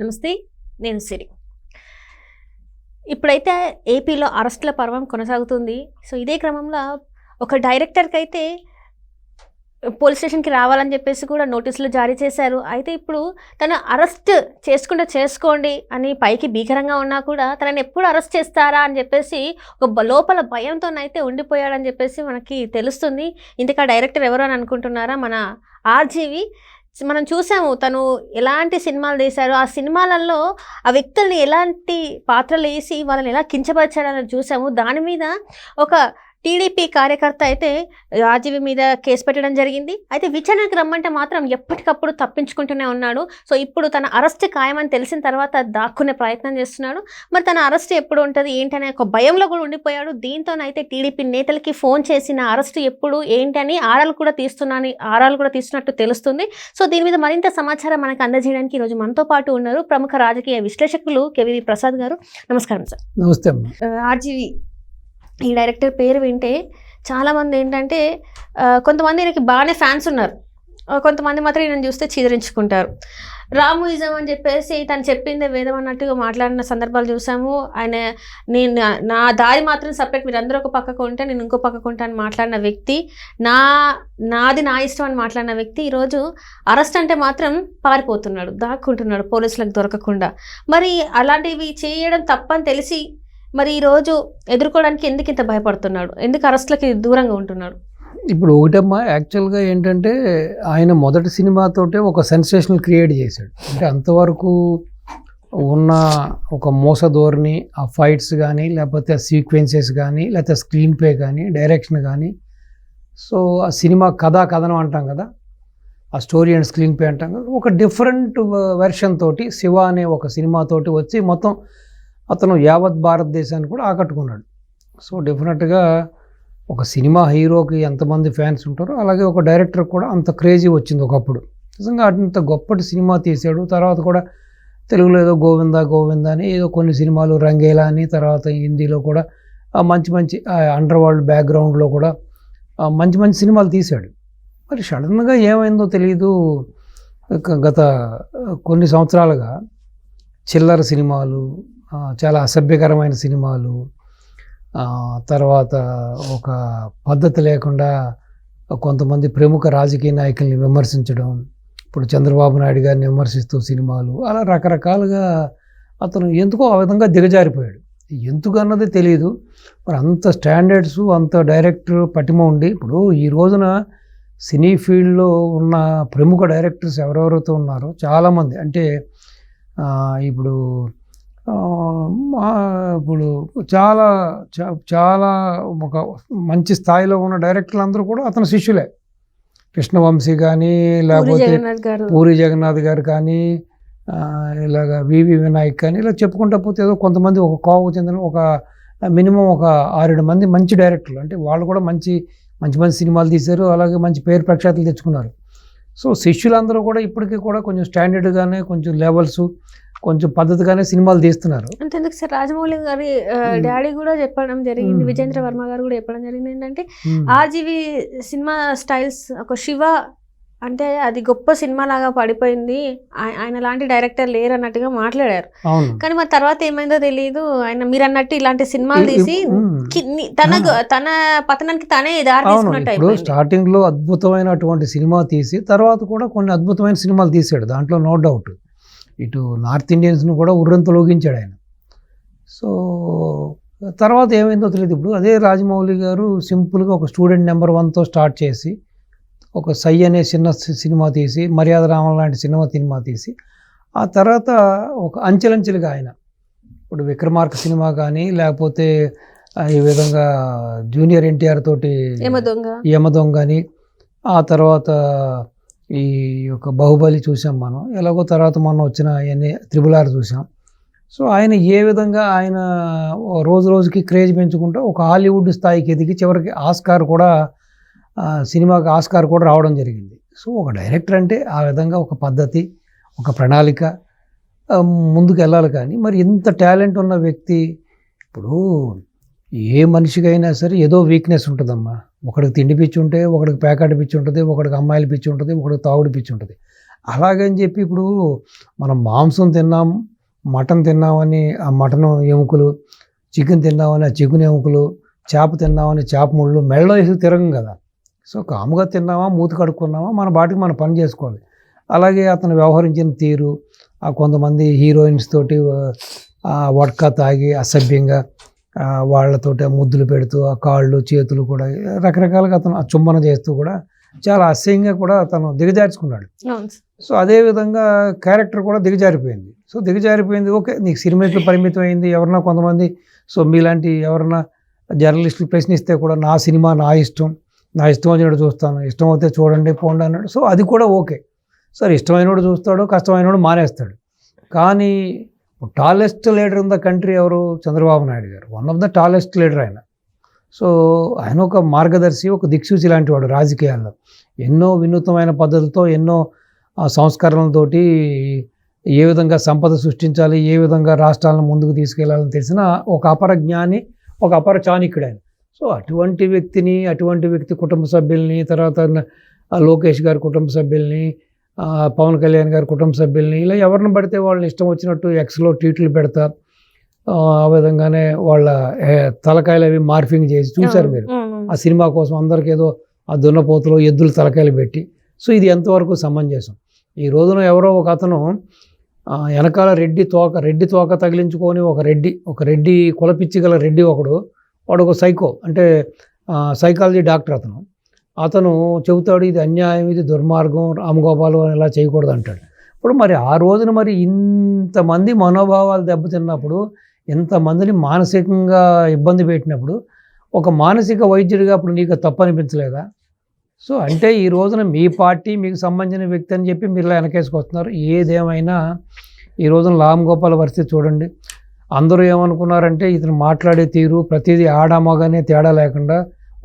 నమస్తే నేను సిరి. ఇప్పుడైతే ఏపీలో అరెస్టుల పర్వం కొనసాగుతుంది. సో ఇదే క్రమంలో ఒక డైరెక్టర్కి అయితే పోలీస్ స్టేషన్కి రావాలని చెప్పేసి కూడా నోటీసులు జారీ చేశారు. అయితే ఇప్పుడు తను అరెస్ట్ చేసుకుంటే చేసుకోండి అని పైకి భీకరంగా ఉన్నా కూడా తనని ఎప్పుడు అరెస్ట్ చేస్తారా అని చెప్పేసి ఒక లోపల భయంతోనైతే ఉండిపోయాడని చెప్పేసి మనకి తెలుస్తుంది. ఇంతకా డైరెక్టర్ ఎవరు అని అనుకుంటున్నారా? మన ఆర్జీవి మనం చూసాము తను ఎలాంటి సినిమాలు తీశారు ఆ సినిమాలలో ఆ వ్యక్తుల్ని ఎలాంటి పాత్రలు వేసి వాళ్ళని ఎలా కించపరిచాడని చూసాము. దాని మీద ఒక టీడీపీ కార్యకర్త అయితే రాజీవ్ మీద కేసు పెట్టడం జరిగింది. అయితే విచారణకు రమ్మంటే మాత్రం ఎప్పటికప్పుడు తప్పించుకుంటూనే ఉన్నాడు. సో ఇప్పుడు తన అరెస్ట్ ఖాయమని తెలిసిన తర్వాత దాక్కునే ప్రయత్నం చేస్తున్నాడు. మరి తన అరెస్ట్ ఎప్పుడు ఉంటుంది? ఏంటనే ఒక భయంలో కూడా ఉండిపోయాడు. దీంతోనైతే టీడీపీ నేతలకి ఫోన్ చేసిన అరెస్ట్ ఎప్పుడు? ఏంటని ఆరాలు కూడా తీస్తున్నాను ఆరాలు కూడా తీస్తున్నట్టు తెలుస్తుంది. సో దీని మీద మరింత సమాచారం మనకు అందజేయడానికి ఈరోజు మనతో పాటు ఉన్నారు ప్రముఖ రాజకీయ విశ్లేషకులు కేవీవి ప్రసాద్ గారు. నమస్కారం సార్. నమస్తే ఆర్జీవి ఈ డైరెక్టర్ పేరు వింటే చాలామంది ఏంటంటే కొంతమంది ఈయనకి బాగానే ఫ్యాన్స్ ఉన్నారు. కొంతమంది మాత్రం ఈయన చూస్తే చీదరించుకుంటారు. రాముయిజం అని చెప్పేసి తను చెప్పింది వేదం అన్నట్టుగా మాట్లాడిన సందర్భాలు చూసాము. ఆయన నేను నా- నా దారి మాత్రం సపరేట్ మీరు అందరూ ఒక పక్కకు ఉంటే నేను ఇంకో పక్కకు ఉంటా అని మాట్లాడిన వ్యక్తి నా నాది నా ఇష్టం అని మాట్లాడిన వ్యక్తి ఈరోజు అరెస్ట్ అంటే మాత్రం పారిపోతున్నాడు దాక్కుంటున్నాడు పోలీసులకు దొరకకుండా. మరి అలాంటివి చేయడం తప్పని తెలిసి మరి ఈరోజు ఎదుర్కోవడానికి ఎందుకు ఇంత భయపడుతున్నాడు? ఎందుకు అరెస్ట్లకి దూరంగా ఉంటున్నాడు? ఇప్పుడు ఒకటమ్మా యాక్చువల్గా ఏంటంటే ఆయన మొదటి సినిమాతోటే ఒక సెన్సేషన్ క్రియేట్ చేశాడు. అంటే అంతవరకు ఉన్న ఒక మోస ధోరణి ఆ ఫైట్స్ కానీ లేకపోతే ఆ సీక్వెన్సెస్ కానీ లేకపోతే స్క్రీన్ ప్లే కానీ డైరెక్షన్ కానీ సో ఆ సినిమా కథా కథనం అంటాం కదా ఆ స్టోరీ అండ్ స్క్రీన్ ప్లే అంటాం కదా ఒక డిఫరెంట్ వెర్షన్ తోటి శివ అనే ఒక సినిమాతోటి వచ్చి మొత్తం అతను యావత్ భారతదేశాన్ని కూడా ఆకట్టుకున్నాడు. సో డెఫినెట్గా ఒక సినిమా హీరోకి ఎంతమంది ఫ్యాన్స్ ఉంటారో అలాగే ఒక డైరెక్టర్ కూడా అంత క్రేజీ వచ్చింది ఒకప్పుడు. నిజంగా అంత గొప్పటి సినిమా తీశాడు. తర్వాత కూడా తెలుగులో ఏదో గోవిందా గోవిందా అని ఏదో కొన్ని సినిమాలు రంగేలా అని తర్వాత హిందీలో కూడా మంచి మంచి అండర్ వరల్డ్ బ్యాక్గ్రౌండ్లో కూడా మంచి మంచి సినిమాలు తీశాడు. మరి సడన్గా ఏమైందో తెలియదు గత కొన్ని సంవత్సరాలుగా చిల్లర సినిమాలు చాలా అసభ్యకరమైన సినిమాలు తర్వాత ఒక పద్ధతి లేకుండా కొంతమంది ప్రముఖ రాజకీయ నాయకుల్ని విమర్శించడం ఇప్పుడు చంద్రబాబు నాయుడు గారిని విమర్శిస్తూ సినిమాలు అలా రకరకాలుగా అతను ఎందుకో ఆ విధంగా దిగజారిపోయాడు. ఎందుకు అన్నది తెలియదు మరి అంత స్టాండర్డ్స్ అంత డైరెక్టర్ పటిమ ఉండి ఇప్పుడు ఈ రోజున సినీ ఫీల్డ్లో ఉన్న ప్రముఖ డైరెక్టర్స్ ఎవరెవరైతే ఉన్నారో చాలామంది అంటే ఇప్పుడు ఇప్పుడు చాలా చాలా ఒక మంచి స్థాయిలో ఉన్న డైరెక్టర్లు అందరూ కూడా అతని శిష్యులే. కృష్ణవంశీ కానీ లేకపోతే పూరి జగన్నాథ్ గారు కానీ ఇలాగ వివి వినాయక్ కానీ ఇలా చెప్పుకుంటా పోతే ఏదో కొంతమంది ఒక కోవకు చెందిన ఒక మినిమం ఒక ఆరేడు మంది మంచి డైరెక్టర్లు. అంటే వాళ్ళు కూడా మంచి మంచి మంచి సినిమాలు తీశారు అలాగే మంచి పేరు ప్రఖ్యాతులు తెచ్చుకున్నారు. సో శిష్యులందరూ కూడా ఇప్పటికీ కూడా కొంచెం స్టాండర్డ్గానే కొంచెం లెవెల్స్ కొంచెం పద్ధతిగానే సినిమాలు తీస్తున్నారు అంతెందుకు సార్ రాజమౌళి గారి. డాడీ కూడా చెప్పడం జరిగింది. విజేంద్ర వర్మ గారు కూడా చెప్పడం జరిగింది ఏంటంటే. ఆర్జీవి సినిమా స్టైల్స్ ఒక శివ అంటే అది గొప్ప సినిమా లాగా పడిపోయింది. ఆయ- ఆయన లాంటి డైరెక్టర్ లేరు అన్నట్టుగా మాట్లాడారు కానీ మరి తర్వాత ఏమైందో తెలియదు ఆయన మీరు అన్నట్టు ఇలాంటి సినిమాలు తీసి తన. తన పతనానికి తనే దారి ఇప్పుడు అయిపోయింది. స్టార్టింగ్లో అద్భుతమైనటువంటి సినిమా తీసి తర్వాత కూడా కొన్ని అద్భుతమైన సినిమాలు తీశాడు. దాంట్లో నో డౌట్. ఇటు నార్త్ ఇండియన్స్ను కూడా ఉర్రంతలోగించాడు ఆయన. సో తర్వాత ఏమైందో తెలియదు ఇప్పుడు అదే రాజమౌళి గారు సింపుల్గా ఒక స్టూడెంట్ నెంబర్ వన్తో స్టార్ట్ చేసి ఒక సై అనే చిన్న సినిమా తీసి మర్యాద రామన్ లాంటి సినిమా సినిమా తీసి. ఆ తర్వాత ఒక అంచెలంచెలుగా ఆయన. ఇప్పుడు విక్రమార్క సినిమా కానీ లేకపోతే ఈ విధంగా జూనియర్ ఎన్టీఆర్ తోటి యమదొంగ అని ఆ తర్వాత ఈ యొక్క బాహుబలి చూసాం మనం. ఎలాగో తర్వాత మొన్న వచ్చిన అవన్నీ త్రిబుల్ ఆర్ చూసాం. సో ఆయన ఏ విధంగా ఆయన రోజు రోజుకి క్రేజ్ పెంచుకుంటూ ఒక హాలీవుడ్ స్థాయికి ఎదిగి చివరికి ఆస్కార్ కూడా సినిమాకి ఆస్కార్ కూడా రావడం జరిగింది. సో ఒక డైరెక్టర్ అంటే ఆ విధంగా ఒక పద్ధతి ఒక ప్రణాళిక ముందుకు వెళ్ళాలి కానీ మరి ఇంత టాలెంట్ ఉన్న వ్యక్తి ఇప్పుడు ఏ మనిషికైనా సరే ఏదో వీక్నెస్ ఉంటుందమ్మా. ఒకడికి తిండి పిచ్చి ఉంటే ఒకడికి ప్యాకెట్ పిచ్చి ఉంటుంది ఒకడికి అమ్మాయిల పిచ్చి ఉంటుంది ఒకడికి తాగుడు పిచ్చి ఉంటుంది. అలాగని చెప్పి ఇప్పుడు మనం మాంసం తిన్నాం మటన్ తిన్నామని ఆ మటన్ ఎముకలు చికెన్ తిన్నామని ఆ చికెన్ ఎముకలు చేప తిన్నామని చేప ముళ్ళు మెళ్ళ వేసి తిరగం కదా. సో కాముగా తిన్నామా మూతి కడుక్కున్నామా మన బాటికి మనం పని చేసుకోవాలి. అలాగే అతను వ్యవహరించిన తీరు ఆ కొంతమంది హీరోయిన్స్ తోటి ఆ, వడ్కా తాగి అసభ్యంగా వాళ్ళతోటి ముద్దులు పెడుతూ ఆ కాళ్ళు చేతులు కూడా రకరకాలుగా అతను ఆ చుమ్మన చేస్తూ కూడా చాలా అసహ్యంగా కూడా అతను దిగజార్చుకున్నాడు. సో అదే విధంగా క్యారెక్టర్ కూడా దిగజారిపోయింది. సో దిగజారిపోయింది ఓకే నీకు సినిమాకి పరిమితం అయింది ఎవరన్నా కొంతమంది సో మీలాంటి ఎవరన్నా జర్నలిస్టులు ప్రశ్నిస్తే కూడా నా సినిమా నా ఇష్టం నా ఇష్టం వచ్చినట్టు చూస్తాను. ఇష్టం అయితే చూడండి పోండి అన్నాడు. సో అది కూడా ఓకే. సరే ఇష్టమైనోడు చూస్తాడు కష్టమైనోడు మానేస్తాడు. కానీ tallest leader in the country ఎవరు? Chandrababu Naidu garu. One of the tallest leader ఆయన. సో ఆయన ఒక మార్గదర్శి ఒక దిక్సూచి లాంటి వాడు రాజకీయాల్లో. ఎన్నో వినూత్నమైన పద్ధతులతో ఎన్నో సంస్కరణలతోటి ఏ విధంగా సంపద సృష్టించాలి ఏ విధంగా రాష్ట్రాలను ముందుకు తీసుకెళ్ళాలని తెలిసిన ఒక అపర జ్ఞాని ఒక అపర చాణిక్యుడు ఆయన. సో అటువంటి వ్యక్తిని అటువంటి వ్యక్తి కుటుంబ సభ్యుల్ని తర్వాత లోకేష్ గారి కుటుంబ సభ్యుల్ని పవన్ కళ్యాణ్ గారి కుటుంబ సభ్యుల్ని ఇలా ఎవరిని పడితే వాళ్ళని ఇష్టం వచ్చినట్టు ఎక్స్లో ట్వీట్లు పెడతా ఆ విధంగానే వాళ్ళ తలకాయలు అవి మార్ఫింగ్ చేసి చూశారు మీరు. ఆ సినిమా కోసం అందరికి ఏదో ఆ దున్నపోతులో ఎద్దులు తలకాయలు పెట్టి. సో ఇది ఎంతవరకు సమంజసం? ఈ రోజున ఎవరో ఒక అతను వెనకాల రెడ్డి తోక రెడ్డి తోక తగిలించుకొని ఒక రెడ్డి ఒక రెడ్డి కులపిచ్చి గల రెడ్డి ఒకడు వాడు ఒక సైకో అంటే సైకాలజీ డాక్టర్ అతను. అతను చెబుతాడు ఇది అన్యాయం ఇది దుర్మార్గం రామగోపాలు అని ఇలా చేయకూడదు అంటాడు. ఇప్పుడు మరి ఆ రోజున మరి ఇంతమంది మనోభావాలు దెబ్బతిన్నప్పుడు ఇంతమందిని మానసికంగా ఇబ్బంది పెట్టినప్పుడు ఒక మానసిక వైద్యుడిగా అప్పుడు నీకు తప్పు అనిపించలేదా సో అంటే ఈ రోజున మీ పార్టీ మీకు సంబంధించిన వ్యక్తి అని చెప్పి మీరు ఇలా వెనకేసుకొస్తున్నారు. ఏదేమైనా ఈ రోజున రామ్ గోపాల్ పరిస్థితి చూడండి. అందరూ ఏమనుకున్నారంటే ఇతను మాట్లాడే తీరు ప్రతిదీ ఆడామగానే తేడా లేకుండా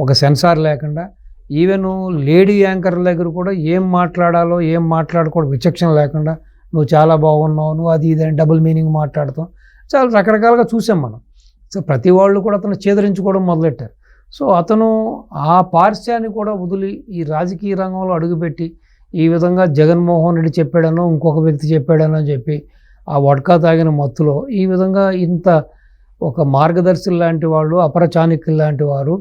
ఒక సెన్సార్ లేకుండా ఈవెన్ లేడీ యాంకర్ల దగ్గర కూడా ఏం మాట్లాడాలో ఏం మాట్లాడకూడదు విచక్షణ లేకుండా నువ్వు చాలా బాగున్నావు నువ్వు అది ఇది అని డబుల్ మీనింగ్ మాట్లాడతాం. చాలా రకరకాలుగా చూసాం మనం. సో ప్రతి వాళ్ళు కూడా అతను చేదరించుకోవడం మొదలెట్టారు. సో అతను ఆ పార్శ్యాన్ని కూడా వదిలి ఈ రాజకీయ రంగంలో అడుగుపెట్టి ఈ విధంగా జగన్మోహన్ రెడ్డి చెప్పాడనో ఇంకొక వ్యక్తి చెప్పాడనో చెప్పి ఆ వడ్కా తాగిన మత్తులో ఈ విధంగా ఇంత ఒక మార్గదర్శులు లాంటి వాళ్ళు అపర లాంటి వారు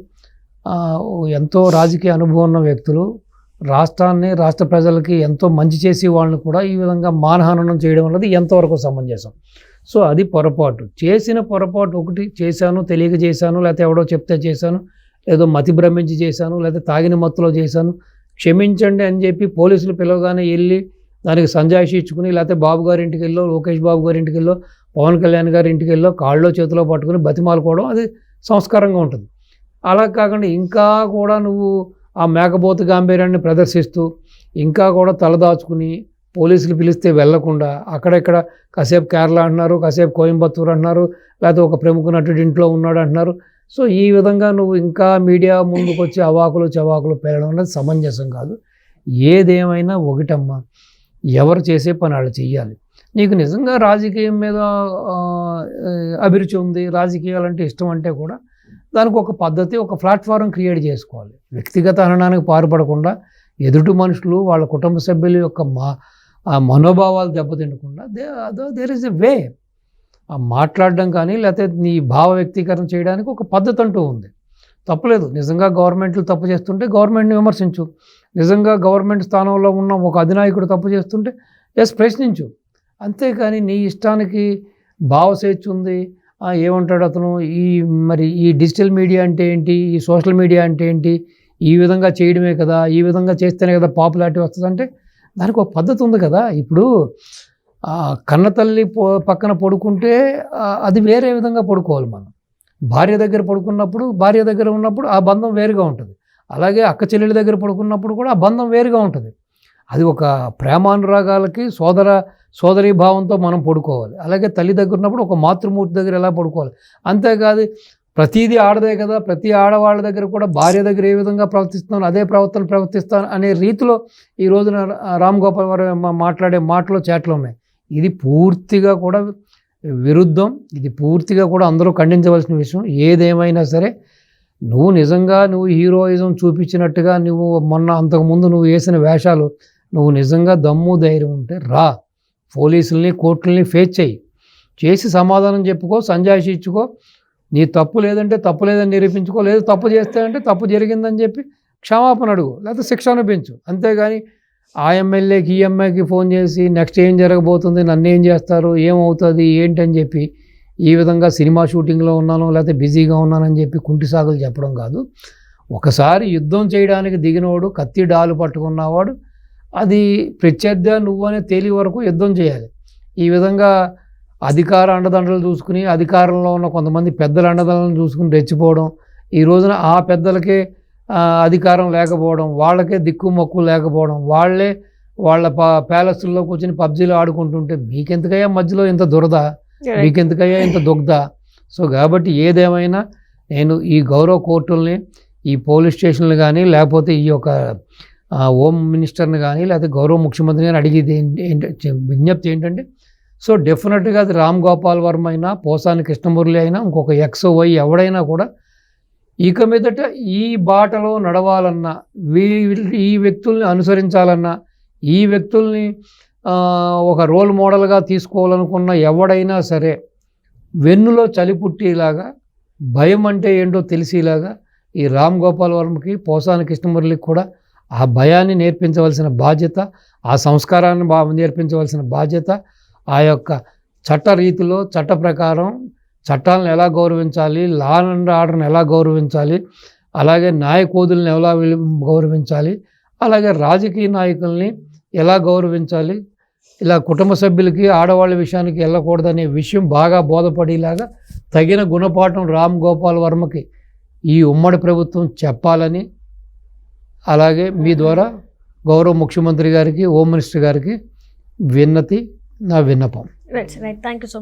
ఎంతో రాజకీయ అనుభవం ఉన్న వ్యక్తులు రాష్ట్రాన్ని రాష్ట్ర ప్రజలకి ఎంతో మంచి చేసి వాళ్ళని కూడా ఈ విధంగా మానహానం చేయడం అన్నది ఎంతవరకు సమంజసం. సో అది పొరపాటు. చేసిన పొరపాటు ఒకటి చేశాను తెలియక చేశాను లేకపోతే ఎవడో చెప్తే చేశాను ఏదో మతి భ్రమించి చేశాను లేకపోతే తాగిన మత్తులో చేశాను క్షమించండి అని చెప్పి పోలీసులు పిలవగానే వెళ్ళి దానికి సంజాయిషి ఇచ్చుకుని లేకపోతే బాబు గారి ఇంటికి వెళ్ళో లోకేష్ బాబు గారి ఇంటికి వెళ్ళో పవన్ కళ్యాణ్ గారి ఇంటికి వెళ్ళో కాళ్ళలో చేతిలో పట్టుకుని బతిమాలుకోవడం అది సంస్కారంగా ఉంటుంది. అలా కాకుండా ఇంకా కూడా నువ్వు ఆ మేకపోతు గాంభీర్యాన్ని ప్రదర్శిస్తూ ఇంకా కూడా తలదాచుకుని పోలీసులు పిలిస్తే వెళ్ళకుండా అక్కడెక్కడ కాసేపు కేరళ అంటున్నారు కాసేపు కోయంబత్తూరు అంటున్నారు లేకపోతే ఒక ప్రముఖ నటుడు ఇంట్లో ఉన్నాడు అంటున్నారు. సో ఈ విధంగా నువ్వు ఇంకా మీడియా ముందుకు వచ్చి అవాకులు చవాకులు పేరడం అనేది సమంజసం కాదు. ఏదేమైనా ఒకటమ్మా ఎవరు చేసే పని వాళ్ళు చెయ్యాలి. నీకు నిజంగా రాజకీయం మీద అభిరుచి ఉంది రాజకీయాలంటే ఇష్టం అంటే కూడా దానికి ఒక పద్ధతి ఒక ప్లాట్ఫారం క్రియేట్ చేసుకోవాలి. వ్యక్తిగత అనడానికి పారుపడకుండా ఎదుటి మనుషులు వాళ్ళ కుటుంబ సభ్యుల యొక్క మా మనోభావాలు దెబ్బతినకుండా దే అదో దేర్ ఇస్ ఎ వే మాట్లాడడం కానీ లేకపోతే నీ భావ వ్యక్తీకరణ చేయడానికి ఒక పద్ధతి అంటూ ఉంది. తప్పలేదు. నిజంగా గవర్నమెంట్లు తప్పు చేస్తుంటే గవర్నమెంట్ని విమర్శించు. నిజంగా గవర్నమెంట్ స్థానంలో ఉన్న ఒక అధినాయకుడు తప్పు చేస్తుంటే ఎస్ ప్రశ్నించు. అంతేకాని నీ ఇష్టానికి భావసేచ్ఛ ఉంది. ఏమంటాడు అతను? ఈ మరి ఈ డిజిటల్ మీడియా అంటే ఏంటి? ఈ సోషల్ మీడియా అంటే ఏంటి? ఈ విధంగా చేయడమే కదా ఈ విధంగా చేస్తేనే కదా పాపులారిటీ వస్తుందంటే దానికి ఒక పద్ధతి ఉంది కదా. ఇప్పుడు కన్నతల్లి కన్న తల్లి పక్కన పడుకుంటే అది వేరే విధంగా పడుకోవాలి మనం. భార్య దగ్గర పడుకున్నప్పుడు భార్య దగ్గర ఉన్నప్పుడు ఆ బంధం వేరుగా ఉంటుంది. అలాగే అక్క చెల్లెల దగ్గర పడుకున్నప్పుడు కూడా ఆ బంధం వేరుగా ఉంటుంది. అది ఒక ప్రేమానురాగాలకి సోదర సోదరీ భావంతో మనం పడుకోవాలి. అలాగే తల్లి దగ్గర ఉన్నప్పుడు ఒక మాతృమూర్తి దగ్గర ఎలా పడుకోవాలి? అంతేకాదు ప్రతిదీ ఆడదే కదా ప్రతి ఆడవాళ్ళ దగ్గర కూడా భార్య దగ్గర ఏ విధంగా ప్రవర్తిస్తున్నాను అదే ప్రవర్తన ప్రవర్తిస్తాను అనే రీతిలో ఈ రోజున రా- రామ్ గోపాల్ వారు మాట్లాడే మాటలు చేట్లు ఉన్నాయి. ఇది పూర్తిగా కూడా విరుద్ధం. ఇది పూర్తిగా కూడా అందరూ ఖండించవలసిన విషయం. ఏదేమైనా సరే నువ్వు నిజంగా నువ్వు హీరోయిజం చూపించినట్టుగా నువ్వు మొన్న అంతకుముందు నువ్వు వేసిన వేషాలు నువ్వు నిజంగా దమ్ము ధైర్యం ఉంటే రా. పోలీసుల్ని కోర్టుల్ని ఫేస్ చేయి. చేసి సమాధానం చెప్పుకో సంజాయిషి ఇచ్చుకో. నీ తప్పు లేదంటే తప్పు లేదని నిరూపించుకో లేదు తప్పు చేస్తే అంటే తప్పు జరిగిందని చెప్పి క్షమాపణ అడుగు లేకపోతే శిక్ష అనిపించు అంతేగాని ఆ ఎమ్మెల్యేకి ఈ ఫోన్ చేసి నెక్స్ట్ ఏం జరగబోతుంది నన్ను ఏం చేస్తారు ఏమవుతుంది ఏంటి అని చెప్పి ఈ విధంగా సినిమా షూటింగ్లో ఉన్నాను లేకపోతే బిజీగా ఉన్నానని చెప్పి కుంటి సాగులు చెప్పడం కాదు. ఒకసారి యుద్ధం చేయడానికి దిగినవాడు కత్తి డాలు పట్టుకున్నవాడు అది ప్రత్యర్థి నువ్వనే తేలి వరకు యుద్ధం చేయాలి. ఈ విధంగా అధికార అండదండలు చూసుకుని అధికారంలో ఉన్న కొంతమంది పెద్దల అండదండలను చూసుకుని రెచ్చిపోవడం ఈ రోజున ఆ పెద్దలకే అధికారం లేకపోవడం వాళ్ళకే దిక్కు మొక్కు లేకపోవడం వాళ్ళే వాళ్ళ పా ప్యాలెస్ల్లో కూర్చొని పబ్జీలు ఆడుకుంటుంటే మీకెందుకయ్యా మధ్యలో ఇంత దురద? మీకెందుకయ్యా ఇంత దుగ్ధ? సో కాబట్టి ఏదేమైనా నేను ఈ గౌరవ కోర్టుల్ని ఈ పోలీస్ స్టేషన్లు కానీ లేకపోతే ఈ యొక్క హోమ్ మినిస్టర్ని కానీ లేకపోతే గౌరవ ముఖ్యమంత్రి కానీ అడిగేది ఏంటి విజ్ఞప్తి ఏంటంటే సో డెఫినెట్గా అది రామ్ గోపాల్ వర్మ అయినా పోసాని కృష్ణమురళి అయినా ఇంకొక ఎక్స్ వై ఎవడైనా కూడా ఇక మీదట ఈ బాటలో నడవాలన్నా వీ ఈ వ్యక్తుల్ని అనుసరించాలన్నా ఈ వ్యక్తుల్ని ఒక రోల్ మోడల్గా తీసుకోవాలనుకున్న ఎవడైనా సరే వెన్నులో చలి పుట్టేలాగా భయం అంటే ఏంటో తెలిసేలాగా ఈ రామ్ గోపాల్ వర్మకి పోసాని కృష్ణమురళికి కూడా ఆ భయాన్ని నేర్పించవలసిన బాధ్యత ఆ సంస్కారాన్ని బా నేర్పించవలసిన బాధ్యత ఆ యొక్క చట్ట రీతిలో చట్ట ప్రకారం చట్టాలను ఎలా గౌరవించాలి లా అండ్ ఆర్డర్ని ఎలా గౌరవించాలి అలాగే నాయకోదులను ఎలా గౌరవించాలి అలాగే రాజకీయ నాయకుల్ని ఎలా గౌరవించాలి ఇలా కుటుంబ సభ్యులకి ఆడవాళ్ళ విషయానికి వెళ్ళకూడదనే విషయం బాగా బోధపడేలాగా తగిన గుణపాఠం రామ్ గోపాల్ వర్మకి ఈ ఉమ్మడి ప్రభుత్వం చెప్పాలని అలాగే మీ ద్వారా గౌరవ ముఖ్యమంత్రి గారికి హోమ్ మినిస్టర్ గారికి విన్నతి నా విన్నపం. Right right thank you so much